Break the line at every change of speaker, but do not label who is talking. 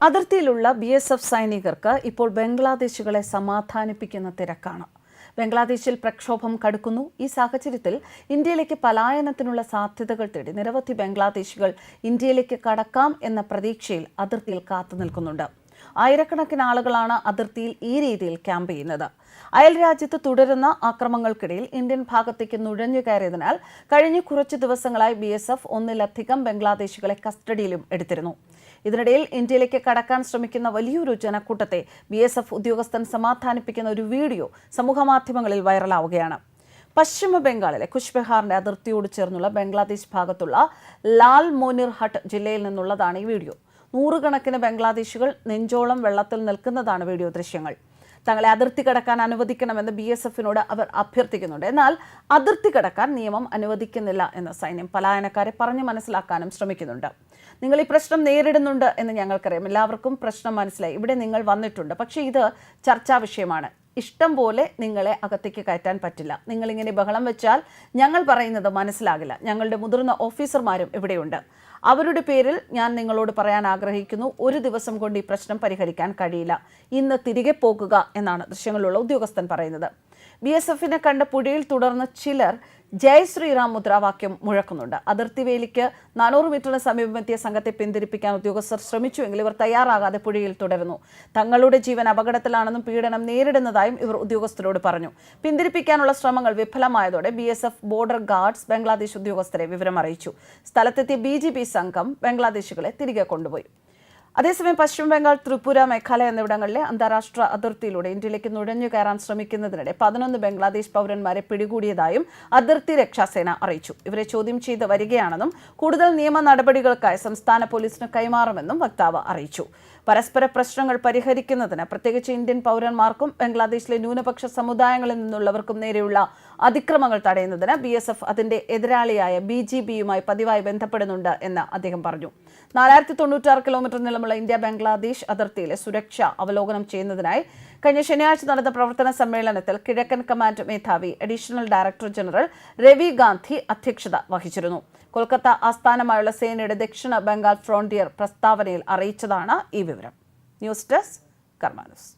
അതിർത്തിയിലുള്ള B S F സൈനികർക്ക് ഇപ്പോൾ ബംഗ്ലാദേശുകളെ സമാധാനിപ്പിക്കുന്ന തിരക്കാണ്. ബംഗ്ലാദേശിൽ പ്രക്ഷോഭം കടുക്കുന്നു. ഈ സാഹചര്യത്തിൽ ഇന്ത്യയിലേക്ക് പലായനത്തിനുള്ള സാധ്യതകൾ തേടി നിരവധി ബംഗ്ലാദേശികൾ ഇന്ത്യയിലേക്ക് കടക്കാം എന്ന പ്രതീക്ഷയിൽ അതിർത്തിയിൽ കാത്തു നിൽക്കുന്നുണ്ട് ആയിരക്കണക്കിന് ആളുകളാണ് അതിർത്തിയിൽ ഈ രീതിയിൽ ക്യാമ്പ് ചെയ്യുന്നത്. അയൽ രാജ്യത്ത് തുടരുന്ന ആക്രമങ്ങൾക്കിടയിൽ ഇന്ത്യൻ ഭാഗത്തേക്ക് നുഴഞ്ഞു കയറിയതിനാൽ കഴിഞ്ഞ കുറച്ച് ദിവസങ്ങളായി ബി എസ് എഫ് ഒന്നിലധികം ബംഗ്ലാദേശികളെ കസ്റ്റഡിയിലും എടുത്തിരുന്നു. ഇതിനിടയിൽ ഇന്ത്യയിലേക്ക് കടക്കാൻ ശ്രമിക്കുന്ന വലിയൊരു ജനക്കൂട്ടത്തെ ബി എസ് എഫ് ഉദ്യോഗസ്ഥൻ സമാധാനിപ്പിക്കുന്ന ഒരു വീഡിയോ സമൂഹമാധ്യമങ്ങളിൽ വൈറലാവുകയാണ്. പശ്ചിമ ബംഗാളിലെ കുഷ്ബെഹാറിന്റെ അതിർത്തിയോട് ചേർന്നുള്ള ബംഗ്ലാദേശ് ഭാഗത്തുള്ള ലാൽ മോനിർഹട്ട് ജില്ലയിൽ നിന്നുള്ളതാണ് ഈ വീഡിയോ. നൂറുകണക്കിന് ബംഗ്ലാദേശികൾ നെഞ്ചോളം വെള്ളത്തിൽ നിൽക്കുന്നതാണ് വീഡിയോ ദൃശ്യങ്ങൾ. തങ്ങളെ അതിർത്തി കടക്കാൻ അനുവദിക്കണമെന്ന് ബി എസ് എഫിനോട് അവർ അഭ്യർത്ഥിക്കുന്നുണ്ട്. എന്നാൽ അതിർത്തി കടക്കാൻ നിയമം അനുവദിക്കുന്നില്ല എന്ന് സൈന്യം പലായനക്കാരെ പറഞ്ഞു മനസ്സിലാക്കാനും ശ്രമിക്കുന്നുണ്ട്. നിങ്ങൾ ഈ പ്രശ്നം നേരിടുന്നുണ്ട് എന്ന് ഞങ്ങൾക്കറിയാം. എല്ലാവർക്കും പ്രശ്നം മനസ്സിലായി. ഇവിടെ നിങ്ങൾ വന്നിട്ടുണ്ട്. പക്ഷേ ഇത് ചർച്ചാ വിഷയമാണ്. ഇഷ്ടം പോലെ നിങ്ങളെ അകത്തേക്ക് കയറ്റാൻ പറ്റില്ല. നിങ്ങളിങ്ങനെ ബഹളം വെച്ചാൽ ഞങ്ങൾ പറയുന്നത് മനസ്സിലാകില്ല. ഞങ്ങളുടെ മുതിർന്ന ഓഫീസർമാരും ഇവിടെയുണ്ട്. അവരുടെ പേരിൽ ഞാൻ നിങ്ങളോട് പറയാൻ ആഗ്രഹിക്കുന്നു. ഒരു ദിവസം കൊണ്ട് ഈ പ്രശ്നം പരിഹരിക്കാൻ കഴിയില്ല. ഇന്ന് തിരികെ പോകുക എന്നാണ് ദൃശ്യങ്ങളുള്ള ഉദ്യോഗസ്ഥൻ പറയുന്നത്. ബി എസ് എഫിനെ കണ്ട പുഴയിൽ തുടർന്ന് ചിലർ ജയ് ശ്രീറാം മുദ്രാവാക്യം മുഴക്കുന്നുണ്ട്. അതിർത്തി വേലിക്ക് നാനൂറ് മീറ്ററിന് സമീപമെത്തിയ സംഘത്തെ പിന്തിരിപ്പിക്കാൻ ഉദ്യോഗസ്ഥർ ശ്രമിച്ചുവെങ്കിൽ ഇവർ തയ്യാറാകാതെ പുഴയിൽ തുടരുന്നു. തങ്ങളുടെ ജീവൻ അപകടത്തിലാണെന്നും പീഡനം നേരിടുന്നതായും ഇവർ ഉദ്യോഗസ്ഥരോട് പറഞ്ഞു. പിന്തിരിപ്പിക്കാനുള്ള ശ്രമങ്ങൾ വിഫലമായതോടെ ബി ബോർഡർ ഗാർഡ്സ് ബംഗ്ലാദേശ് ഉദ്യോഗസ്ഥരെ വിവരം അറിയിച്ചു സ്ഥലത്തെത്തിയ ബി സംഘം ബംഗ്ലാദേശികളെ തിരികെ കൊണ്ടുപോയി. അതേസമയം പശ്ചിമ ബംഗാൾ ത്രിപുര മേഘാലയ എന്നിവിടങ്ങളിലെ അന്താരാഷ്ട്ര അതിർത്തിയിലൂടെ ഇന്ത്യയിലേക്ക് നുഴഞ്ഞു കയറാൻ ശ്രമിക്കുന്നതിനിടെ പതിനൊന്ന് ബംഗ്ലാദേശ് പൗരന്മാരെ പിടികൂടിയതായും അതിർത്തി രക്ഷാസേന അറിയിച്ചു. ഇവരെ ചോദ്യം ചെയ്ത് വരികയാണെന്നും കൂടുതൽ നിയമ നടപടികൾക്കായി സംസ്ഥാന പോലീസിന് കൈമാറുമെന്നും വക്താവ് അറിയിച്ചു. പരസ്പര പ്രശ്നങ്ങൾ പരിഹരിക്കുന്നതിന് പ്രത്യേകിച്ച് ഇന്ത്യൻ പൗരന്മാർക്കും ബംഗ്ലാദേശിലെ ന്യൂനപക്ഷ സമുദായങ്ങളിൽ നിന്നുള്ളവർക്കും നേരെയുള്ള അതിക്രമങ്ങൾ തടയുന്നതിന് ബി എസ് എഫ് അതിന്റെ എതിരാളിയായ ബി ജി ബിയുമായി പതിവായി ബന്ധപ്പെടുന്നുണ്ട് എന്ന് അദ്ദേഹം പറഞ്ഞു. നാലായിരത്തി തൊണ്ണൂറ്റാറ് കിലോമീറ്റർ നീളമുള്ള ഇന്ത്യ ബംഗ്ലാദേശ് അതിർത്തിയിലെ സുരക്ഷ അവലോകനം ചെയ്യുന്നതിനായി കഴിഞ്ഞ ശനിയാഴ്ച നടന്ന പ്രവർത്തന സമ്മേളനത്തിൽ കിഴക്കൻ കമാൻഡ് മേധാവി additional director general Ravi Gandhi അധ്യക്ഷത വഹിച്ചിരുന്നു. കൊൽക്കത്ത ആസ്ഥാനമായുള്ള സേനയുടെ ദക്ഷിണ ബംഗാൾ ഫ്രോണ്ടിയർ പ്രസ്താവനയിൽ അറിയിച്ചതാണ് ഈ വിവരം. News desk കർമാനൂസ്.